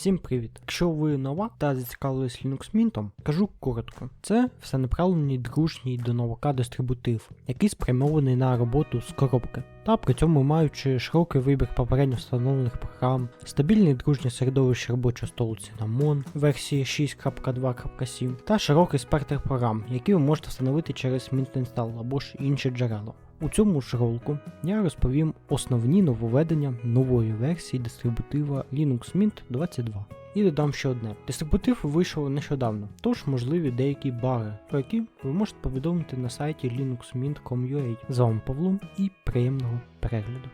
Всім привіт! Якщо ви нова та зацікавились Linux Mint, кажу коротко. Це всенаправлений дружній до новака дистрибутив, який спрямований на роботу з коробки. Та при цьому маючи широкий вибір попередньо встановлених програм, стабільне дружнє середовище робочого столу Cinnamon версії 6.2.7 та широкий спектр програм, які ви можете встановити через Mint Install або ж інші джерела. У цьому ж ролику я розповім основні нововведення нової версії дистрибутива Linux Mint 22. І додам ще одне. Дистрибутив вийшов нещодавно, тож можливі деякі баги, про які ви можете повідомити на сайті linuxmint.com.ua. З вами Павло і приємного перегляду.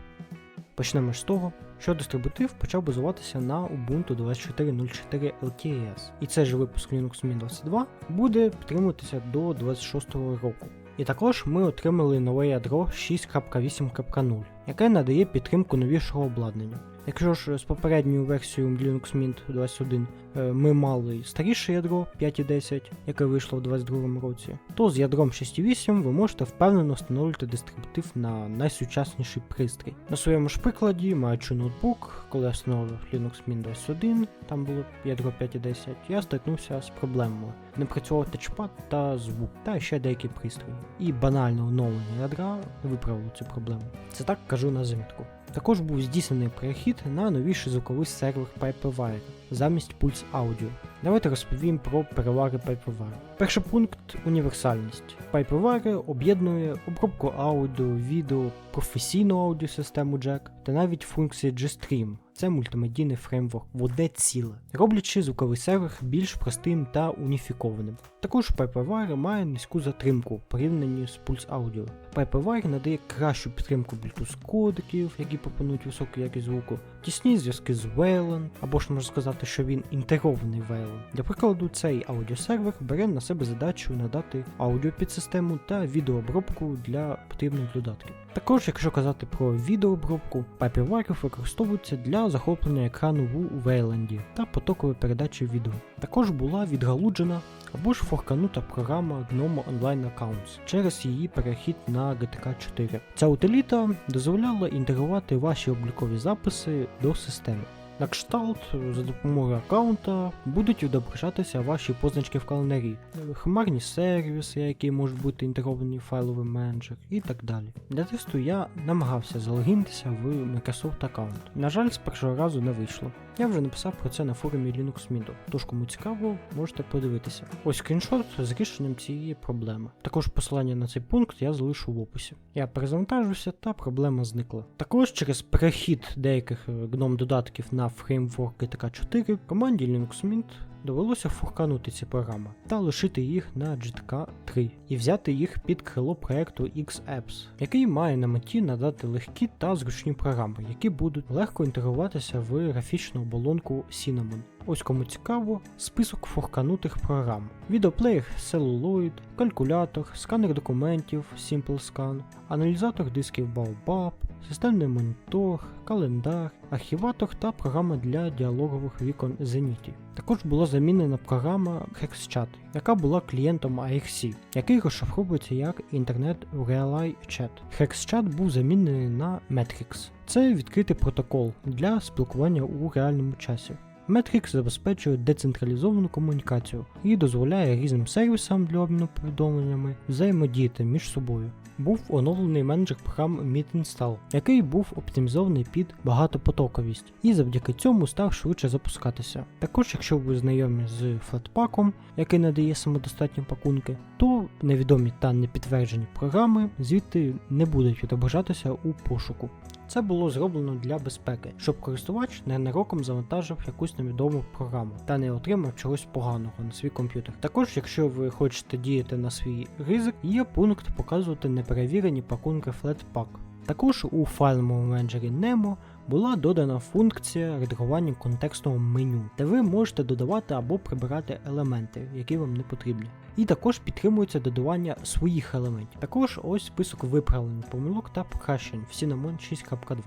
Почнемо з того, що дистрибутив почав базуватися на Ubuntu 24.04 LTS, і цей же випуск Linux Mint 22 буде підтримуватися до 26-го року. І також ми отримали нове ядро 6.8.0, яке надає підтримку новішого обладнання. Якщо ж з попередньою версією Linux Mint 21 е, ми мали старіше ядро 5.10, яке вийшло в 2022 році, то з ядром 6.8 ви можете впевнено встановлювати дистрибутив на найсучасніший пристрій. На своєму ж прикладі, маючи ноутбук, коли я встановив Linux Mint 21, там було ядро 5.10, я стикнувся з проблемами. Не працював тачпад та звук, та ще деякі пристрої. І банальне оновлення ядра виправило цю проблему. Це так кажу на замітку. Також був здійснений перехід на новіший звуковий сервер PipeWire замість Pulse Audio. Давайте розповім про переваги PipeWire. Перший пункт універсальність. PipeWire об'єднує обробку аудіо, відео, професійну аудіосистему Jack та навіть функції G-Stream. Це мультимедійний фреймворк в одне ціле, роблячи звуковий сервер більш простим та уніфікованим. Також PipeWire має низьку затримку порівнянні з Pulse Audio. PipeWire надає кращу підтримку Bluetooth кодеків, які пропонують високу якість звуку, тісні зв'язки з Wayland, або ж можна сказати, що він інтегрований Wayland. Для прикладу, цей аудіосервер бере на себе задачу надати аудіопідсистему та відеообробку для потрібних додатків. Також, якщо казати про відеообробку, PipeWire використовується для захоплення екрану в Wayland та потокової передачі відео. Також була відгалуджена або ж форканута програма GNOME Online Accounts через її перехід на GTK 4. Ця утиліта дозволяла інтегрувати ваші облікові записи до системи. На кшталт за допомогою аккаунта будуть відображатися ваші позначки в календарі, хмарні сервіси, які можуть бути інтегровані в файловий менеджер і так далі. Для тесту я намагався залогінитися в Microsoft аккаунт. На жаль, з першого разу не вийшло. Я вже написав про це на форумі Linux Mint, тож кому цікаво, можете подивитися. Ось скріншот з рішенням цієї проблеми. Також посилання на цей пункт я залишу в описі. Я перезавантажився та проблема зникла. Також через перехід деяких GNOME додатків на фреймворк GTK 4 команді Linux Mint довелося фурканути ці програми та лишити їх на GTK 3 і взяти їх під крило проекту X-Apps, який має на меті надати легкі та зручні програми, які будуть легко інтегруватися в графічну оболонку Cinnamon. Ось кому цікаво, список форканутих програм: відеоплеєр Celluloid, калькулятор, сканер документів Simple Scan, аналізатор дисків Baobab, системний монітор, календар, архіватор та програма для діалогових вікон Zenity. Також була замінена програма HexChat, яка була клієнтом IRC, який розшифровується як Internet Relay Chat. HexChat був замінений на Matrix. Це відкритий протокол для спілкування у реальному часі. Matrix забезпечує децентралізовану комунікацію і дозволяє різним сервісам для обміну повідомленнями взаємодіяти між собою. Був оновлений менеджер програм MeetInstall, який був оптимізований під багатопотоковість і завдяки цьому став швидше запускатися. Також, якщо ви знайомі з Flatpak, який надає самодостатні пакунки, то невідомі та непідтверджені програми звідти не будуть відображатися у пошуку. Це було зроблено для безпеки, щоб користувач ненароком завантажив якусь невідому програму та не отримав чогось поганого на свій комп'ютер. Також, якщо ви хочете діяти на свій ризик, є пункт показувати неперевірені пакунки Flatpak. Також у файловому менеджері Nemo була додана функція редагування контекстного меню, де ви можете додавати або прибирати елементи, які вам не потрібні. І також підтримується додавання своїх елементів. Також ось список виправлень помилок та покращень в Cinnamon 6.2.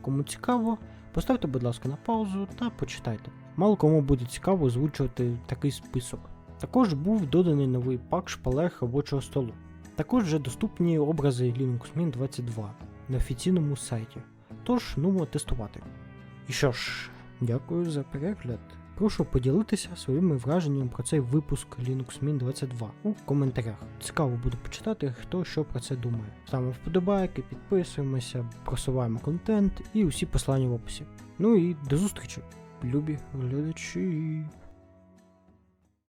Кому цікаво, поставте, будь ласка, на паузу та почитайте. Мало кому буде цікаво озвучувати такий список. Також був доданий новий пак шпалер робочого столу. Також вже доступні образи Linux Mint 22 на офіційному сайті. Тож, ну тестувати. І що ж, дякую за перегляд. Прошу поділитися своїми враженнями про цей випуск Linux Mint 22 у коментарях. Цікаво буде почитати, хто що про це думає. Ставимо вподобайки, підписуємося, просуваємо контент і усі послання в описі. Ну і до зустрічі, любі глядачі.